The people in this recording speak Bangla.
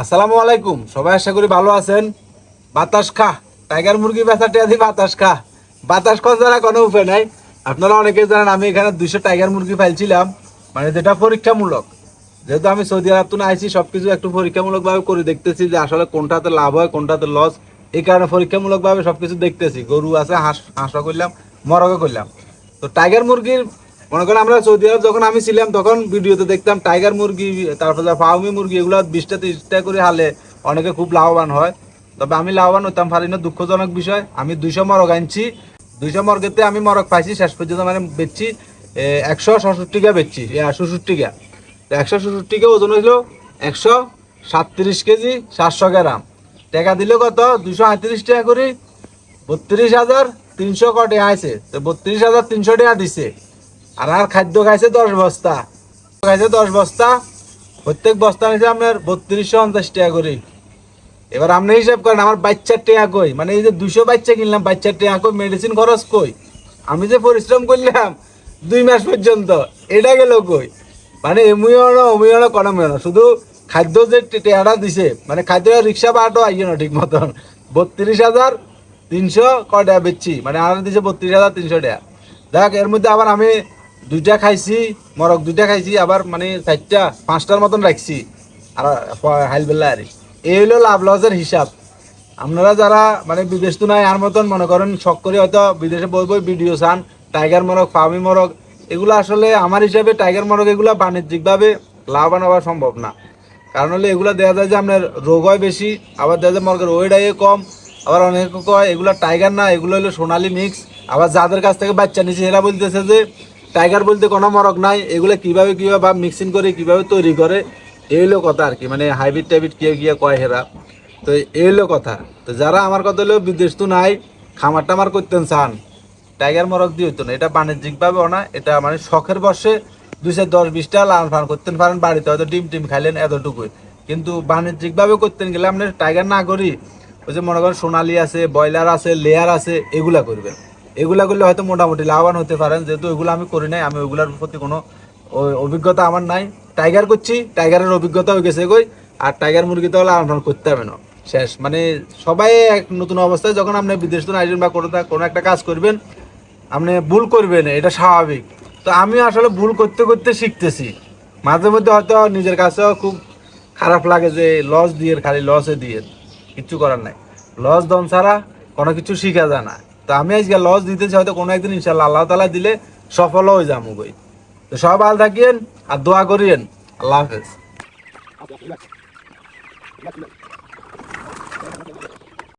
আসসালামু আলাইকুম। সবাই আশা করি ভালো আছেন। বাতাস খা। টাইগার মুরগি বেচা টিয়া দিয়ে বাতাস খা। বাতাস খাওয়া ছাড়া কোনো উপায় নাই। আপনারা অনেকে জানেন, আমি এখানে দুইশো টাইগার মুরগি ফাইলছিলাম মানে যেটা পরীক্ষামূলক। যেহেতু আমি সৌদি আরব তো আইছি, সবকিছু একটু পরীক্ষামূলকভাবে করে দেখতেছি যে আসলে কোনটাতে লাভ হয়, কোনটাতে লস এই কারণে পরীক্ষামূলক ভাবে সবকিছু দেখতেছি। গরু আছে, হাঁস, হাঁসও করলাম, মরগও করলাম। তো টাইগার মুরগির মনে করেন আমরা সৌদি আরব যখন আমি ছিলাম, তখন ভিডিওতে দেখতাম টাইগার মুরগি, তারপর ফাউমি মুরগি, এগুলো বিশটা তিরিশটা করে হালে। অনেকে খুব লাভবান হয়। তবে আমি লাভবান হতাম পারি দুঃখজনক বিষয়। আমি দুইশো মরগ আনছি। দুইশো মরগেতে আমি মরগ পাইছি, শেষ পর্যন্ত মানে বেচছি একশো ষষট্টি গা বেচছি ষষট্টি গা। তো একশো ষষট্টি গা ওজন হইল একশো সাতত্রিশ কেজি, সাতশো গ্রাম। টাকা দিলে কত? দুশো আটত্রিশ টাকা করে। বত্রিশ হাজার তিনশো কটে আছে তো বত্রিশ হাজার তিনশো টাকা দিছে। আর আর খাদ্য খাইছে দশ বস্তা। খাইছে দশ বস্তা। প্রত্যেক বস্তা নিচে আপনার বত্রিশশো পঞ্চাশ টাকা করে। এবার আপনি হিসাব করেন, আমার বাচ্চার টাকা কই? মানে এই যে দুশো বাচ্চা কিনলাম, বাচ্চার টাকা কই? মেডিসিন খরচ কই? আমি যে পরিশ্রম করলাম দুই মাস পর্যন্ত, এটা গেল কই? মানে এমুইও না অমুইও না কোনো না। শুধু খাদ্য যে টেয়াটা দিছে মানে খাদ্য রিক্সা বাটো আইয়ে না ঠিক মতন। বত্রিশ হাজার তিনশো কয় টাকা বেচছি? মানে আমার দিছে বত্রিশ হাজার তিনশো টাকা। দেখ এর মধ্যে আবার আমি দুইটা খাইছি মরক দুইটা খাইছি, আবার মানে চারটা, পাঁচটার মতন রাখছি। আর হাইলবেলা আর। এই হলো লাভ লসের হিসাব। আপনারা যারা মানে বিদেশ তো নাই, আর মতন মনে করেন, শখ করে হয়তো বিদেশে বই বই ভিডিও চান, টাইগার মরক ফার্মি মরক এগুলো আসলে আমার হিসাবে টাইগার মরক এগুলো বাণিজ্যিকভাবে লাভবান হওয়া সম্ভব না। কারণ হলে এগুলো দেখা যায় যে আপনার রোগ হয় বেশি, আবার দেখা যায় মরগের ওয়েট আইয়ে কম, আবার অনেকে কয় এগুলো টাইগার না, এগুলো হলো সোনালি মিক্স আবার যাদের কাছ থেকে বাচ্চা নিচ্ছে এরা বলতেছে যে টাইগার বলতে কোনো মরক নাই, এগুলো কীভাবে কীভাবে বা মিক্সিং করে, কীভাবে তৈরি করে, এই হলো কথা আর কি মানে হাইব্রিড টাইব্রিড কে গিয়ে কয় হেরা। তো এই হলো কথা। তো যারা আমার কথা হলেও বিদেশ তো নাই, খামার টামার করতেন চান, টাইগার মরক দিয়ে হইতো না। এটা বাণিজ্যিকভাবেও না, এটা মানে শখের বসে দুইশো দশ বিশটা লাল ফান করতেন পারেন বাড়িতে হয়তো ডিম টিম খাইলেন এতটুকুই। কিন্তু বাণিজ্যিকভাবে করতেন গেলে আপনি টাইগার না করি ওই যে মনে করেন সোনালি আছে, ব্রয়লার আছে, লেয়ার আছে, এগুলা করবেন। এগুলা করলে হয়তো মোটামুটি লাভবান হতে পারেন। যেহেতু এগুলো আমি করি নাই, আমি ওইগুলোর প্রতি কোনো অভিজ্ঞতা আমার নাই। টাইগার করছি টাইগারের অভিজ্ঞতা হয়ে গেছে কই। আর টাইগার মুরগি তো হলে আমার করতে হবে না। শেষ। মানে সবাই এক নতুন অবস্থায়, যখন আপনি বিদেশ থেকে আসবেন বা কোনো কোনো একটা কাজ করবেন, আপনি ভুল করবেন, এটা স্বাভাবিক। তো আমি আসলে ভুল করতে করতে শিখতেছি। মাঝে মধ্যে হয়তো নিজের কাছেও খুব খারাপ লাগে যে লস দিয়ে, খালি লসে দিয়ে। কিচ্ছু করার নাই। লস দন ছাড়া কোনো কিছু শিখা যায় না। তো আমি আজকে লস চাই হয়তো কোনো একদিন ইনশাল্লাহ আল্লাহ তালা দিলে সফল হয়ে যাব গই। তো সব ভালো থাকিয়েন আর দোয়া করিয়েন। আল্লাহ হাফেজ।